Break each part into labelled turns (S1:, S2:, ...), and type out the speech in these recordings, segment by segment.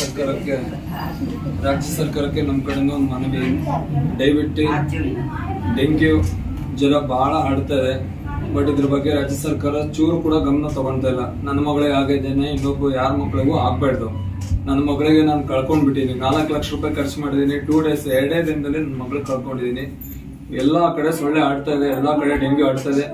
S1: ಸರ್ಕಾರಕ್ಕೆ, ರಾಜ್ಯ ಸರ್ಕಾರಕ್ಕೆ ನಮ್ಮ ಕಡೆಯಿಂದ ಒಂದು ಮನವಿ. ದಯವಿಟ್ಟು ಡೆಂಗ್ಯೂ ಜ್ವರ ಭಾಳ ಹರಡ್ತದೆ ಬಟ್ ಇದ್ರ ಬಗ್ಗೆ ರಾಜ್ಯ ಸರ್ಕಾರ ಚೂರು ಕೂಡ ಗಮನ ತಗೊಳ್ತಾ ಇಲ್ಲ. ನನ್ನ ಮಗಳಿಗೆ ಆಗಿದ್ದೇನೆ, ಇನ್ನೊಬ್ಬ ಯಾರ ಮಕ್ಕಳಿಗೂ ಆಗ್ಬಾರ್ದು. ನನ್ನ ಮಗಳಿಗೆ ನಾನು ಕಳ್ಕೊಂಡ್ಬಿಟ್ಟಿದ್ದೀನಿ. ನಾಲ್ಕು ಲಕ್ಷ ರೂಪಾಯಿ ಖರ್ಚು ಮಾಡಿದ್ದೀನಿ. ಟೂ ಡೇಸ್ ಎರಡೇ ದಿನದಲ್ಲಿ ನನ್ನ ಮಗಳಿಗೆ ಕಳ್ಕೊಂಡಿದ್ದೀನಿ. ಎಲ್ಲಾ ಕಡೆ ಸೊಳ್ಳೆ ಆಡ್ತಾ ಇದೆ, ಎಲ್ಲಾ ಕಡೆ ಡೆಂಗ್ಯೂ ಆಡ್ತಾ ಇದೆ.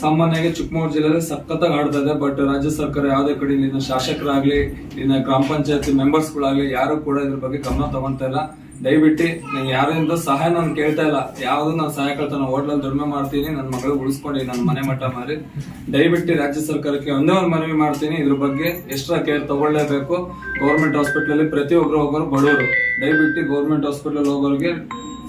S1: ಸಾಮಾನ್ಯವಾಗಿ ಚಿಕ್ಕಮಗಳೂರು ಜಿಲ್ಲೆಯಲ್ಲಿ ಸಖತ್ತಾಗಿ ಆಡ್ತಾ ಇದೆ ಬಟ್ ರಾಜ್ಯ ಸರ್ಕಾರ ಯಾವುದೇ ಕಡೆ ಇಲ್ಲಿನ ಶಾಸಕರಾಗ್ಲಿ, ಇಲ್ಲಿನ ಗ್ರಾಮ ಪಂಚಾಯತಿ ಮೆಂಬರ್ಸ್ಗಳಾಗ್ಲಿ ಯಾರು ಕೂಡ ಇದ್ರ ಬಗ್ಗೆ ಗಮನ ತಗೊಂತಾ ಇಲ್ಲ. ದಯವಿಟ್ಟು ನಂಗೆ ಯಾರಿಂದ ಸಹಾಯ ನಾನು ಕೇಳ್ತಾ ಇಲ್ಲ, ಯಾವ್ದು ನಾನು ಸಹಾಯ ಕೇಳ್ತಾ ನಾನು ಹೋಟ್ಲಲ್ಲಿ ದುಡಿಮೆ ಮಾಡ್ತೀನಿ, ನನ್ನ ಮಗಳು ಉಳಿಸ್ಕೊಂಡು ನನ್ನ ಮನೆ ಮಠ ಮಾರಿ. ದಯವಿಟ್ಟು ರಾಜ್ಯ ಸರ್ಕಾರಕ್ಕೆ ಒಂದೇ ಒಂದು ಮನವಿ ಮಾಡ್ತೀನಿ, ಇದ್ರ ಬಗ್ಗೆ ಎಕ್ಸ್ಟ್ರಾ ಕೇರ್ ತಗೊಳ್ಳೇಬೇಕು. ಗೌರ್ಮೆಂಟ್ ಹಾಸ್ಪಿಟಲ್ ಅಲ್ಲಿ ಪ್ರತಿಯೊಬ್ಬರು ಒಬ್ಬರು ಬಡವರು. ದಯವಿಟ್ಟು ಗೌರ್ಮೆಂಟ್ ಹಾಸ್ಪಿಟಲ್ ಹೋಗೋರಿಗೆ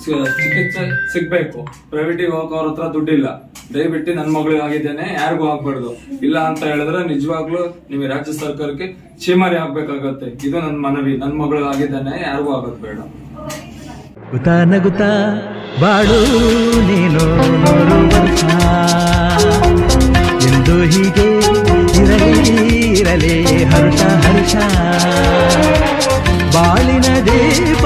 S1: ಚಿಕಿತ್ಸೆ ಸಿಗ್ಬೇಕು. ಪ್ರೈವೇಟಿಗೆ ಹೋಗೋರ ಹತ್ರ ದುಡ್ಡಿಲ್ಲ. ದಯವಿಟ್ಟು ನನ್ನ ಆಗಿದ್ದೇನೆ ಯಾರಿಗೂ ಆಗ್ಬಾರ್ದು. ಇಲ್ಲ ಅಂತ ಹೇಳಿದ್ರೆ ನಿಜವಾಗ್ಲೂ ನೀವು ರಾಜ್ಯ ಸರ್ಕಾರಕ್ಕೆ ಚೀಮಾರಿ ಆಗ್ಬೇಕಾಗತ್ತೆ. ಇದು ನನ್ನ ಮನವಿ. ನನ್ನ ಆಗಿದ್ದಾನೆ ಯಾರಿಗೂ ಆಗೋದು ಬೇಡ.
S2: ಬಾಳು ನೀನು ಎಂದು ಹೀಗೆ ಇರಲಿ ಇರಲಿ, ಹರ್ಷ ಹರ್ಷ. ಬಾಳಿನ ದೀಪ